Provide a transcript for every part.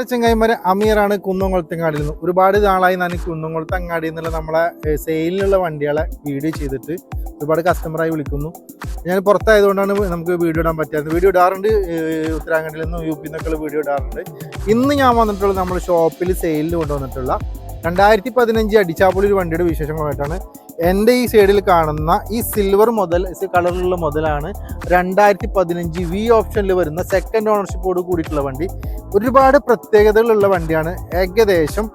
Hello ചെങ്ങായിമാരെ അമീറാണ് കുന്നംകുളത്തങ്ങാടിയിൽ നിന്ന് ഒരുപാട് നാളായി ഞാൻ കുന്നംകുളത്തങ്ങാടി എന്നുള്ള നമ്മളെ സെയിലിലുള്ള വണ്ടികളെ വീഡിയോ ചെയ്തിട്ട് ഒരുപാട് കസ്റ്റമറായി വിളിക്കുന്നു. ഞാൻ പുറത്തായതുകൊണ്ടാണ് നമുക്ക് വീഡിയോ ഇടാൻ പറ്റാത്തത്. വീഡിയോ ഇടാറുണ്ട് ഉത്തരാഖണ്ഡിൽ നിന്നും യു പി നിന്നൊക്കെ വീഡിയോ ഇടാറുണ്ട്. ഇന്ന് ഞാൻ വന്നിട്ടുള്ളത് നമ്മുടെ ഷോപ്പിൽ സെയിലിൽ കൊണ്ടുവന്നിട്ടുള്ള രണ്ടായിരത്തി പതിനഞ്ച് അടിച്ചാപ്പൊളി ഒരു വണ്ടിയുടെ വിശേഷങ്ങളായിട്ടാണ് എന്റെ ഈ സൈഡിൽ കാണുന്ന ഈ സിൽവർ മുതൽ കളറിലുള്ള മുതലാണ് രണ്ടായിരത്തി പതിനഞ്ച് വി ഓപ്ഷനിൽ വരുന്ന സെക്കൻഡ് ഓണർഷിപ്പോട് കൂടിയിട്ടുള്ള വണ്ടി. ഒരുപാട് പ്രത്യേകതകളുള്ള വണ്ടിയാണ്. ഏകദേശം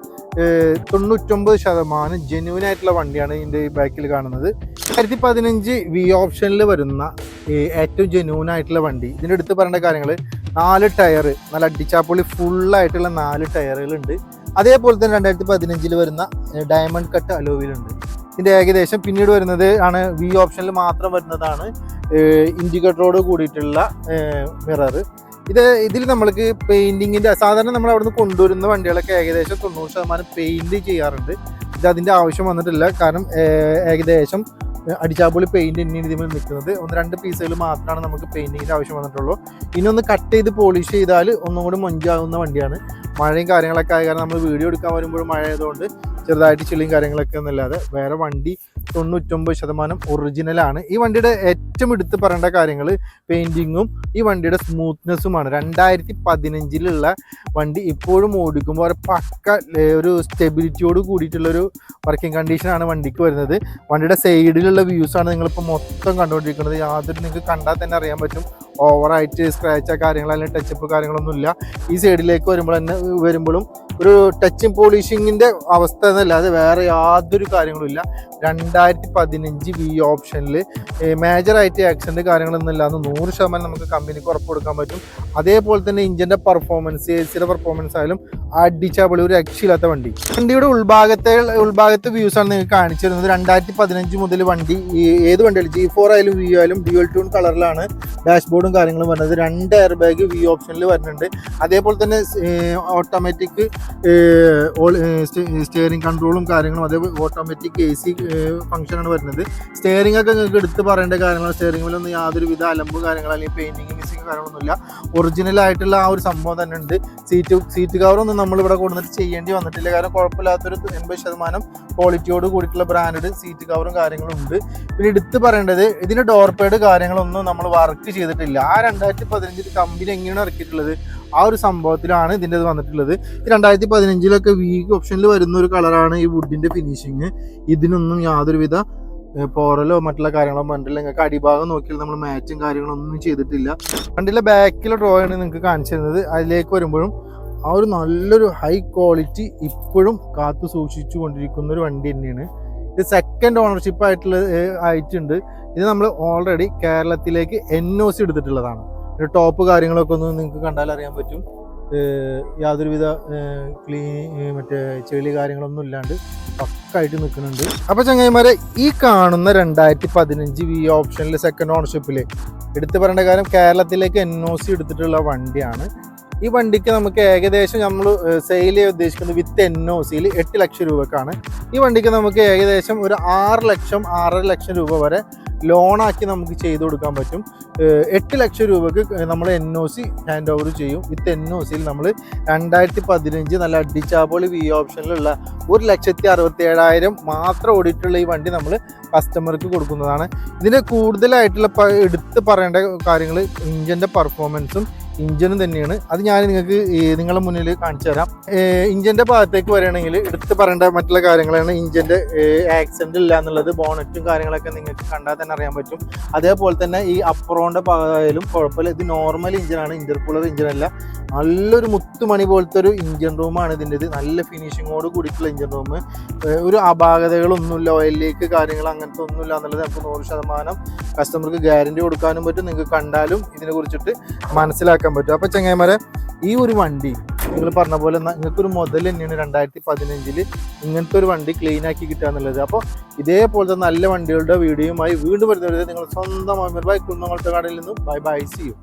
തൊണ്ണൂറ്റൊമ്പത് ശതമാനം ജെന്യൂൻ ആയിട്ടുള്ള വണ്ടിയാണ് ഇതിന്റെ ബാക്കിൽ കാണുന്നത്. രണ്ടായിരത്തി പതിനഞ്ച് വി ഓപ്ഷനിൽ വരുന്ന ഏറ്റവും ജെന്യൂൻ ആയിട്ടുള്ള വണ്ടി. ഇതിന്റെ അടുത്ത് പറയേണ്ട കാര്യങ്ങൾ നാല് ടയർ നല്ല അടിച്ചാപ്പൊളി ഫുള്ളായിട്ടുള്ള നാല് ടയറുകളുണ്ട് അതേപോലെ തന്നെ രണ്ടായിരത്തി പതിനഞ്ചിൽ വരുന്ന ഡയമണ്ട് കട്ട് അലോവിലുണ്ട് ഇതിന്റെ ഏകദേശം പിന്നീട് വരുന്നത് ആണ് വി ഓപ്ഷനിൽ മാത്രം വരുന്നതാണ് ഇൻഡിക്കേറ്ററോട് കൂടിയിട്ടുള്ള മിറർ ഇത് ഇതിൽ നമ്മൾക്ക് പെയിന്റിങ്ങിന്റെ സാധാരണ നമ്മൾ അവിടുന്ന് കൊണ്ടുവരുന്ന വണ്ടികളൊക്കെ ഏകദേശം തൊണ്ണൂറ് ശതമാനം പെയിന്റ് ചെയ്യാറുണ്ട്. ഇത് അതിന്റെ ആവശ്യം വന്നിട്ടില്ല. കാരണം ഏകദേശം അടിച്ചാപ്പൊളി പെയിന്റ് തന്നെയാണ് ഇതിൽ നിൽക്കുന്നത്. ഒന്ന് രണ്ട് പീസുകൾ മാത്രമാണ് നമുക്ക് പെയിന്റിങ്ങിന്റെ ആവശ്യം വന്നിട്ടുള്ളൂ. ഇനി ഒന്ന് കട്ട് ചെയ്ത് പോളിഷ് ചെയ്താൽ ഒന്നും കൂടി മൊഞ്ചാകുന്ന വണ്ടിയാണ്. മഴയും കാര്യങ്ങളൊക്കെ ആയ കാരണം നമ്മൾ വീഡിയോ എടുക്കാൻ വരുമ്പോൾ മഴ ആയതുകൊണ്ട് ചെറുതായിട്ട് ചെളിയും കാര്യങ്ങളൊക്കെ ഒന്നുമില്ലാതെ വേറെ വണ്ടി തൊണ്ണൂറ്റൊമ്പത് ശതമാനം ഒറിജിനലാണ് ഈ വണ്ടിയുടെ ഏറ്റവും എടുത്ത് പറയേണ്ട കാര്യങ്ങൾ പെയിന്റിങ്ങും ഈ വണ്ടിയുടെ സ്മൂത്ത്നെസ്സുമാണ് രണ്ടായിരത്തി പതിനഞ്ചിലുള്ള വണ്ടി ഇപ്പോഴും ഓടിക്കുമ്പോൾ ഒരു പക്ക ഒരു സ്റ്റെബിലിറ്റിയോട് കൂടിയിട്ടുള്ളൊരു വർക്കിംഗ് കണ്ടീഷനാണ് വണ്ടിക്ക് വരുന്നത്. വണ്ടിയുടെ സൈഡിലുള്ള വ്യൂസാണ് നിങ്ങളിപ്പോൾ മൊത്തം കണ്ടുകൊണ്ടിരിക്കുന്നത് യാതൊരു നിങ്ങൾക്ക് കണ്ടാൽ തന്നെ അറിയാൻ പറ്റും. ഓവറായിട്ട് സ്ക്രാച്ച് കാര്യങ്ങൾ അല്ലെങ്കിൽ ടച്ചപ്പ് കാര്യങ്ങളൊന്നുമില്ല. ഈ സൈഡിലേക്ക് വരുമ്പോൾ തന്നെ വരുമ്പോഴും ഒരു ടച്ചും പോളിഷിങ്ങിന്റെ അവസ്ഥ എന്നല്ലാതെ വേറെ യാതൊരു കാര്യങ്ങളുമില്ല രണ്ടായിരത്തി പതിനഞ്ച് വി ഓപ്ഷനിൽ മേജറായിട്ട് കാര്യങ്ങളൊന്നും ഇല്ലാതെ നൂറ് ശതമാനം നമുക്ക് കമ്പനിക്ക് ഉറപ്പ് കൊടുക്കാൻ പറ്റും. അതേപോലെ തന്നെ ഇഞ്ചിന്റെ പെർഫോമൻസ് എ സിയുടെ പെർഫോമൻസ് ആയാലും അടിച്ചാപ്പൊളി ഒരു രക്ഷയില്ലാത്ത വണ്ടി. വണ്ടിയുടെ ഉൾഭാഗത്തെ ഉൾഭാഗത്തെ വ്യൂസ് ആണ് നിങ്ങൾക്ക് കാണിച്ചു തരുന്നത് രണ്ടായിരത്തി പതിനഞ്ച് മുതൽ വണ്ടി ഏത് വണ്ടിയാലും ജി ഫോർ ആയാലും വി ആയാലും ഡ്യുവൽ ട്യൂൺ കളറിലാണ് ഡാഷ്ബോർഡും കാര്യങ്ങളും വരുന്നത്. രണ്ട് എയർ ബാഗ് വി ഓപ്ഷനിൽ വരുന്നുണ്ട്. അതേപോലെ തന്നെ ഓട്ടോമാറ്റിക് സ്റ്റിയറിംഗ് കൺട്രോളും കാര്യങ്ങളും അതേപോലെ ഓട്ടോമാറ്റിക് എ സി ഫംഗ്ഷനാണ് വരുന്നത്. സ്റ്റിയറിംഗ് ഒക്കെ നിങ്ങൾക്ക് എടുത്ത് പറയേണ്ട കാര്യങ്ങൾ സ്റ്റിയറിംഗിലൊന്നും യാതൊരുവിധ അലമ്പ് കാര്യങ്ങൾ അല്ലെങ്കിൽ പെയിന്റിങ് മിസ്സിങ് കാര്യങ്ങളൊന്നുമില്ല ഒറിജിനൽ ആയിട്ടുള്ള ആ ഒരു സംഭവം തന്നെ ഉണ്ട്. സീറ്റ് സീറ്റ് കവറൊന്നും നമ്മൾ ഇവിടെ കൊണ്ടുവന്നിട്ട് ചെയ്യേണ്ടി വന്നിട്ടില്ല. കാരണം കുഴപ്പമില്ലാത്തൊരു എൺപത് ശതമാനം ക്വാളിറ്റിയോട് കൂടിയിട്ടുള്ള ബ്രാൻഡ് സീറ്റ് കവറും കാര്യങ്ങളും ഉണ്ട്. പിന്നെ എടുത്ത് പറയേണ്ടത് ഇതിന്റെ ഡോർ പേഡ് കാര്യങ്ങളൊന്നും നമ്മൾ വർക്ക് ചെയ്തിട്ടില്ല. ആ രണ്ടായിരത്തി പതിനഞ്ചിൽ കമ്പനി എങ്ങനെയാണ് ഇറക്കിയിട്ടുള്ളത്? ആ ഒരു സംഭവത്തിലാണ് ഇതിന്റെ ഇത് വന്നിട്ടുള്ളത്. ഈ രണ്ടായിരത്തി പതിനഞ്ചിലൊക്കെ വീക്ക് ഓപ്ഷനിൽ വരുന്ന ഒരു കളറാണ് ഈ വുഡിന്റെ ഫിനിഷിങ് ഇതിനൊന്നും യാതൊരുവിധ പോറലോ മറ്റുള്ള കാര്യങ്ങളോ പറഞ്ഞിട്ടില്ല നിങ്ങൾക്ക് അടിഭാഗം നോക്കിയാൽ നമ്മൾ മാച്ചും കാര്യങ്ങളൊന്നും ചെയ്തിട്ടില്ല. വണ്ടിയിലെ ബാക്കിലെ ഡ്രോ ആണ് നിങ്ങൾക്ക് കാണിച്ചിരുന്നത്. അതിലേക്ക് വരുമ്പോഴും ആ ഒരു നല്ലൊരു ഹൈ ക്വാളിറ്റി ഇപ്പോഴും കാത്തു സൂക്ഷിച്ചു കൊണ്ടിരിക്കുന്ന ഒരു വണ്ടി തന്നെയാണ്. ഇത് സെക്കൻഡ് ഓണർഷിപ്പ് ആയിട്ടുള്ള ആയിട്ടുണ്ട്. ഇത് നമ്മൾ ഓൾറെഡി കേരളത്തിലേക്ക് എൻ ഒ സി എടുത്തിട്ടുള്ളതാണ്. ടോപ്പ് കാര്യങ്ങളൊക്കെ ഒന്ന് നിങ്ങൾക്ക് കണ്ടാൽ അറിയാൻ പറ്റും. യാതൊരുവിധ ക്ലീൻ മറ്റേ ചെളി കാര്യങ്ങളൊന്നും ഇല്ലാണ്ട് പക്കായിട്ട് നിൽക്കുന്നുണ്ട് അപ്പൊ ചങ്ങായിമാരെ ഈ കാണുന്ന രണ്ടായിരത്തി പതിനഞ്ച് വി ഓപ്ഷനിൽ സെക്കൻഡ് ഓണർഷിപ്പിൽ എടുത്തു പറയേണ്ട കാര്യം കേരളത്തിലേക്ക് എൻ ഒ സി എടുത്തിട്ടുള്ള വണ്ടിയാണ്. ഈ വണ്ടിക്ക് നമുക്ക് ഏകദേശം നമ്മൾ സെയിൽ ചെയ്യാൻ ഉദ്ദേശിക്കുന്നത് വിത്ത് എൻ ഒ സിയിൽ എട്ട് ലക്ഷം രൂപക്കാണ്. ഈ വണ്ടിക്ക് നമുക്ക് ഏകദേശം ഒരു ആറ് ലക്ഷം ആറര ലക്ഷം രൂപ വരെ ലോണാക്കി നമുക്ക് ചെയ്തു കൊടുക്കാൻ പറ്റും. എട്ട് ലക്ഷം രൂപക്ക് നമ്മൾ N O C hand over ചെയ്യും. വിത്ത് എൻ ഒ സിയിൽ നമ്മൾ രണ്ടായിരത്തി പതിനഞ്ച് നല്ല അടിച്ചാപോളി വി ഓപ്ഷനിലുള്ള ഒരു ലക്ഷത്തി അറുപത്തി ഏഴായിരം മാത്രം ഓടിയിട്ടുള്ള ഈ വണ്ടി നമ്മൾ കസ്റ്റമർക്ക് കൊടുക്കുന്നതാണ്. ഇതിന് കൂടുതലായിട്ടുള്ള എടുത്ത് പറയേണ്ട കാര്യങ്ങൾ ഇഞ്ചിന്റെ പെർഫോമൻസും ഇഞ്ചിനും തന്നെയാണ്. അത് ഞാൻ നിങ്ങൾക്ക് നിങ്ങളുടെ മുന്നിൽ കാണിച്ചു തരാം. ഇഞ്ചിന്റെ ഭാഗത്തേക്ക് വരികയാണെങ്കിൽ എടുത്ത് പറയേണ്ട മറ്റുള്ള കാര്യങ്ങളാണ് ഇഞ്ചിന്റെ ആക്സിഡന്റ് ഇല്ല എന്നുള്ളത് ബോണറ്റും കാര്യങ്ങളൊക്കെ നിങ്ങൾക്ക് കണ്ടാൽ തന്നെ അറിയാൻ പറ്റും. അതേപോലെ തന്നെ ഈ അപ്രോണിന്റെ ഭാഗമായാലും കുഴപ്പമില്ല. ഇത് നോർമൽ ഇഞ്ചിനാണ് ഇന്റർകൂളർ ഇഞ്ചിനല്ല നല്ലൊരു മുത്തുമണി പോലത്തെ ഒരു ഇഞ്ചിൻ റൂമാണ് ഇതിന്റെത്. നല്ല ഫിനിഷിങ്ങോട് കൂടിയിട്ടുള്ള ഇഞ്ചിൻ റൂം ഒരു അപാകതകളൊന്നുമില്ല ഓയിലേക്ക് കാര്യങ്ങൾ അങ്ങനത്തെ ഒന്നുമില്ല എന്നുള്ളത് നമുക്ക് നൂറ് ശതമാനം കസ്റ്റമർക്ക് ഗ്യാരണ്ടി കൊടുക്കാനും പറ്റും. നിങ്ങൾക്ക് കണ്ടാലും ഇതിനെ കുറിച്ചിട്ട് മനസ്സിലാക്കാൻ പറ്റും. അപ്പോൾ ചങ്ങായിമാരെ ഈ ഒരു വണ്ടി നിങ്ങൾ പറഞ്ഞ പോലെ നിങ്ങൾക്ക് ഒരു മുതൽ തന്നെയാണ് രണ്ടായിരത്തി പതിനഞ്ചിൽ ഇങ്ങനത്തെ ഒരു വണ്ടി ക്ലീൻ ആക്കി കിട്ടുക എന്നുള്ളത്. അപ്പോൾ ഇതേപോലത്തെ നല്ല വണ്ടികളുടെ വീഡിയോയുമായി വീണ്ടും വരുന്നവരെ നിങ്ങൾ സ്വന്തമായി ബൈ കുന്നങ്ങളത്തെ കടയിൽ നിന്നും ബൈ ബൈ സി യു